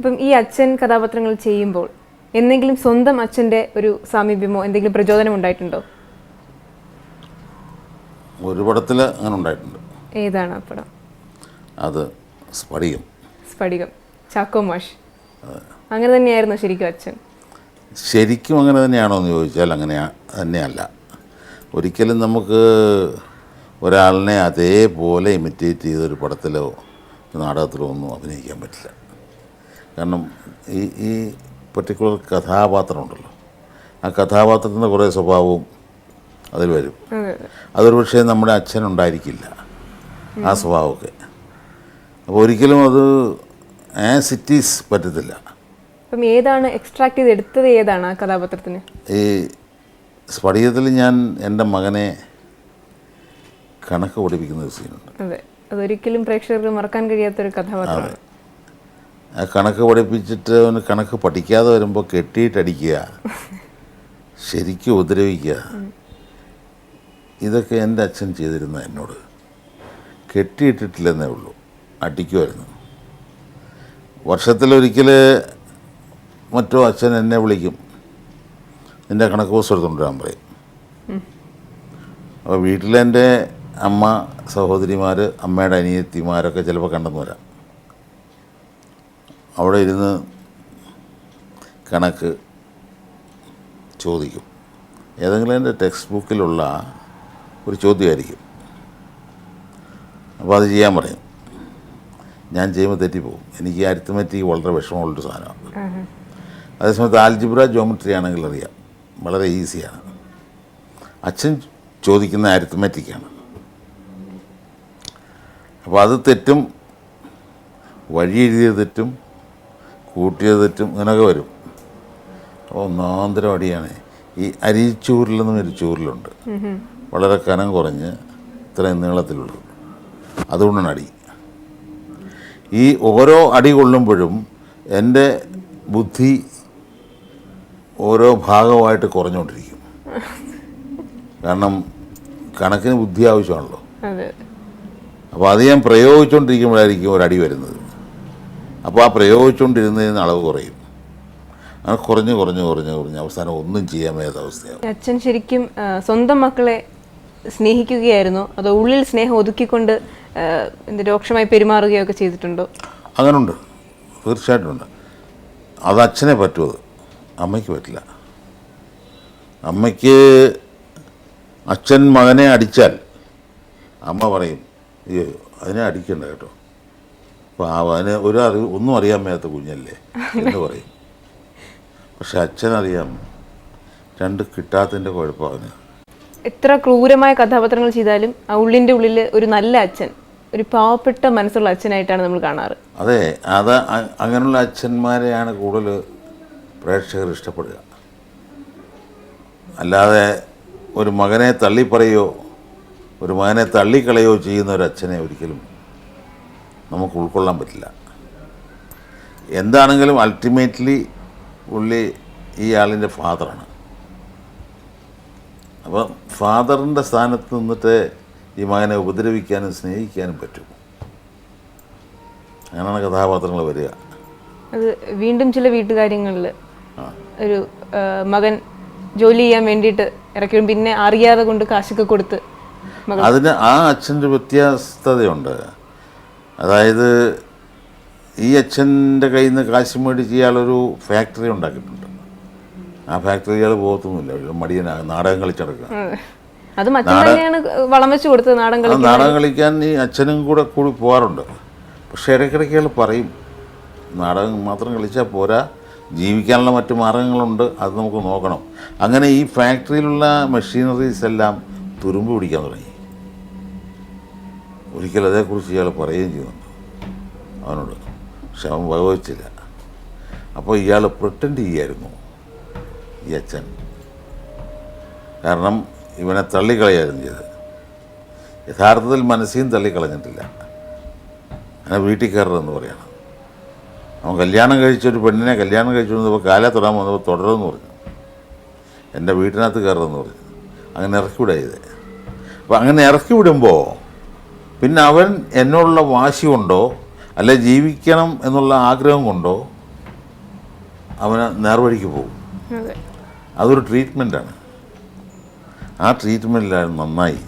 അപ്പം ഈ അച്ഛൻ കഥാപാത്രങ്ങൾ ചെയ്യുമ്പോൾ എന്തെങ്കിലും സ്വന്തം അച്ഛന്റെ ഒരു സാമീപ്യമോ എന്തെങ്കിലും പ്രചോദനം ഉണ്ടായിട്ടുണ്ടോ? ഒരു പടത്തിൽ അങ്ങനെ ഉണ്ടായിട്ടുണ്ട്. ഏതാണ് ആ പടം? അത് സ്ഫടികം. സ്ഫടികം. ചാക്കോ മാഷ്. അങ്ങനെ തന്നെയായിരുന്നു ശരിക്കും അച്ഛൻ? ശരിക്കും അങ്ങനെ തന്നെയാണോ എന്ന് ചോദിച്ചാൽ അങ്ങനെ തന്നെയല്ല. ഒരിക്കലും നമുക്ക് ഒരാളിനെ അതേപോലെ ഇമിറ്റേറ്റ് ചെയ്തൊരു പടത്തിലോ നാടകത്തിലോ ഒന്നും അഭിനയിക്കാൻ പറ്റില്ല. കാരണം ഈ ഈ പർട്ടിക്കുലർ കഥാപാത്രമുണ്ടല്ലോ. ആ കഥാപാത്രത്തിന്റെ കുറേ സ്വഭാവവും അതിൽ വരും. അതെ. അതെ അതൊരു പക്ഷേ നമ്മുടെ അച്ഛൻ ഉണ്ടായിരിക്കില്ല ആ സ്വഭാവമൊക്കെ. അപ്പോൾ ഒരിക്കലും അത് ആസ് ഇറ്റ് ഈസ് പറ്റത്തില്ല. അപ്പം ഏതാണ് എക്സ്ട്രാക്ട് ചെയ്ത് എടുത്തത് ഏതാണ് ആ കഥാപാത്രത്തിന്? ഈ സ്പടികത്തിൽ ഞാൻ എന്റെ മകനെ കണക്ക് പഠിപ്പിക്കുന്ന ഒരു സീനുണ്ട് അതെ. അതൊരിക്കലും പ്രേക്ഷകർക്ക് മറക്കാൻ കഴിയാത്തൊരു കഥാപാത്രമാണ്. കണക്ക് പഠിപ്പിച്ചിട്ട് അവന് കണക്ക് പഠിക്കാതെ വരുമ്പോൾ കെട്ടിയിട്ടടിക്കുക. ശരിക്കും ഉപദ്രവിക്കുക. ഇതൊക്കെ എന്റെ അച്ഛൻ ചെയ്തിരുന്ന എന്നോട്. കെട്ടിയിട്ടിട്ടില്ലെന്നേ ഉള്ളൂ. അടിക്കുമായിരുന്നു വർഷത്തിലൊരിക്കൽ മറ്റോ അച്ഛൻ എന്നെ വിളിക്കും. എന്റെ കണക്ക് പുസ്തകം എടുത്തുകൊണ്ട് വരാൻ പറയും. അപ്പോൾ വീട്ടിലെന്റെ അമ്മ സഹോദരിമാർ അമ്മയുടെ അനിയത്തിമാരൊക്കെ ചിലപ്പോൾ കണ്ടെന്ന് വരാം. അവിടെ ഇരുന്ന് കണക്ക് ചോദിക്കും. ഏതെങ്കിലും എന്റെ ടെക്സ്റ്റ് ബുക്കിലുള്ള ഒരു ചോദ്യമായിരിക്കും. അപ്പോൾ അത് ചെയ്യാൻ പറയും. ഞാൻ ചെയ്യുമ്പോൾ തെറ്റിപ്പോവും എനിക്ക് അരിത്തമെറ്റിക് വളരെ വിഷമമുള്ളൊരു സാധനമാണ്. അതേസമയത്ത് ആൽജിബ്ര ജോമെട്രി ആണെങ്കിൽ അറിയാം. വളരെ ഈസിയാണ് അച്ഛൻ ചോദിക്കുന്ന അരിത്തമെറ്റിക്കാണ് അപ്പോൾ അത് തെറ്റും വഴി എഴുതിയത് തെറ്റും കൂട്ടിയത് തെറ്റും ഇങ്ങനെയൊക്കെ വരും. അപ്പോൾ ഒന്നാന്തരം അടിയാണ്. ഈ അരിച്ചൂരിലെന്നും ഒരു ചൂരിലുണ്ട്. വളരെ കനം കുറഞ്ഞ് ഇത്രയും നീളത്തിലുള്ളൂ. അതുകൊണ്ടാണ് അടി. ഈ ഓരോ അടി കൊള്ളുമ്പോഴും എന്റെ ബുദ്ധി ഓരോ ഭാഗമായിട്ട് കുറഞ്ഞുകൊണ്ടിരിക്കും. കാരണം കണക്കിന് ബുദ്ധി ആവശ്യമാണല്ലോ. അപ്പോൾ അത് ഞാൻ പ്രയോഗിച്ചുകൊണ്ടിരിക്കുമ്പോഴായിരിക്കും ഒരടി വരുന്നത്. അപ്പോൾ ആ പ്രയോഗിച്ചുകൊണ്ടിരുന്നതിന് അളവ് കുറയും. അങ്ങനെ കുറഞ്ഞ് കുറഞ്ഞ് കുറഞ്ഞ് കുറഞ്ഞ് അവസാനം ഒന്നും ചെയ്യാൻ മേലാത്ത അവസ്ഥയാവും. അച്ഛൻ ശരിക്കും സ്വന്തം മക്കളെ സ്നേഹിക്കുകയായിരുന്നു. അതോ ഉള്ളിൽ സ്നേഹം ഒതുക്കിക്കൊണ്ട് എന്ത് രോക്ഷമായി പെരുമാറുകയോ ഒക്കെ ചെയ്തിട്ടുണ്ടോ? അങ്ങനുണ്ട്. തീർച്ചയായിട്ടും ഉണ്ട്. അത് അച്ഛനെ പറ്റുമത് അമ്മയ്ക്ക് പറ്റില്ല. അമ്മയ്ക്ക് അച്ഛൻ മകനെ അടിച്ചാൽ അമ്മ പറയും അയ്യോ അതിനെ അടിക്കണ്ട കേട്ടോ. അപ്പോൾ അവന് ഒരു അറിവ് ഒന്നും അറിയാൻ മേലാത്ത കുഞ്ഞല്ലേ എന്ന് പറയും. പക്ഷെ അച്ഛനറിയാം രണ്ട് കിട്ടാത്തതിന്റെ കുഴപ്പമാണ് എത്ര ക്രൂരമായ കഥാപാത്രങ്ങൾ ചെയ്താലും ആ ഉള്ളിന്റെ ഉള്ളിൽ ഒരു നല്ല അച്ഛൻ ഒരു പാവപ്പെട്ട മനസ്സുള്ള അച്ഛനായിട്ടാണ് നമ്മൾ കാണാറ്. അതെ അത് അങ്ങനെയുള്ള അച്ഛന്മാരെയാണ് കൂടുതൽ പ്രേക്ഷകർ ഇഷ്ടപ്പെടുക. അല്ലാതെ ഒരു മകനെ തള്ളിപ്പറയോ ഒരു മകനെ തള്ളിക്കളയോ ചെയ്യുന്ന ഒരു അച്ഛനെ ഒരിക്കലും നമുക്ക് ഉൾക്കൊള്ളാൻ പറ്റില്ല. എന്താണെങ്കിലും അൾട്ടിമേറ്റ്ലി പുള്ളി ഈ ആളിന്റെ ഫാദറാണ് അപ്പം ഫാദറിന്റെ സ്ഥാനത്ത് നിന്നിട്ട് ഈ മകനെ ഉപദ്രവിക്കാനും സ്നേഹിക്കാനും പറ്റും. അങ്ങനെയാണ് കഥാപാത്രങ്ങൾ വരിക. അത് വീണ്ടും ചില വീട്ടുകാര്യങ്ങളിൽ ഒരു മകൻ ജോലി ചെയ്യാൻ വേണ്ടിയിട്ട് ഇറക്കും പിന്നെ അറിയാതെ കൊണ്ട് കാശൊക്കെ കൊടുത്ത് അതിന് ആ അച്ഛന്റെ വ്യത്യാസതയുണ്ട് അതായത് ഈ അച്ഛന്റെ കയ്യിൽ നിന്ന് കാശ് മേടിച്ച് ഇയാളൊരു ഫാക്ടറി ഉണ്ടാക്കിയിട്ടുണ്ട്. ആ ഫാക്ടറി ഇയാൾ പോകത്തൊന്നുമില്ല. ഇയാൾ മടിയനാകും നാടകം കളിച്ചടക്കുക. അത് വളം വെച്ച് കൊടുത്തത് നാടകം കളിക്കാൻ. ഈ അച്ഛനും കൂടെ കൂടി പോകാറുണ്ട്. പക്ഷേ ഇടയ്ക്കിടയ്ക്ക് അയാൾ പറയും നാടകം മാത്രം കളിച്ചാൽ പോരാ. ജീവിക്കാനുള്ള മറ്റു മാർഗങ്ങളുണ്ട്. അത് നമുക്ക് നോക്കണം. അങ്ങനെ ഈ ഫാക്ടറിയിലുള്ള മെഷീനറീസ് എല്ലാം തുരുമ്പ് പിടിക്കാൻ തുടങ്ങി. ഒരിക്കൽ അതേക്കുറിച്ച് ഇയാൾ പറയുകയും ചെയ്യുന്നുണ്ട് അവനോട് പക്ഷെ അവൻ വകവച്ചില്ല. അപ്പോൾ ഇയാൾ പ്രിട്ടൻഡ് ചെയ്യായിരുന്നു ഈ അച്ഛൻ. കാരണം ഇവനെ തള്ളിക്കളയായിരുന്നു ചെയ്ത് യഥാർത്ഥത്തിൽ മനസ്സിയും തള്ളിക്കളഞ്ഞിട്ടില്ല. അങ്ങനെ വീട്ടിൽ കയറണമെന്ന് പറയണം. അവൻ കല്യാണം കഴിച്ചൊരു പെണ്ണിനെ കല്യാണം കഴിച്ചു വന്നപ്പോൾ കാല തൊടാൻ വന്നപ്പോൾ തുടരുമെന്ന് പറഞ്ഞു. എന്റെ വീട്ടിനകത്ത് കയറുമെന്ന് പറഞ്ഞു. അങ്ങനെ ഇറക്കി വിടുക അപ്പോൾ അങ്ങനെ ഇറക്കി വിടുമ്പോൾ പിന്നെ അവൻ എന്നോടുള്ള വാശി കൊണ്ടോ അല്ലെ ജീവിക്കണം എന്നുള്ള ആഗ്രഹം കൊണ്ടോ അവന് നേർവഴിക്ക് പോകും. അതെ. അതൊരു ട്രീറ്റ്മെന്റാണ് ആ ട്രീറ്റ്മെന്റിലായിരുന്നു നന്നായി.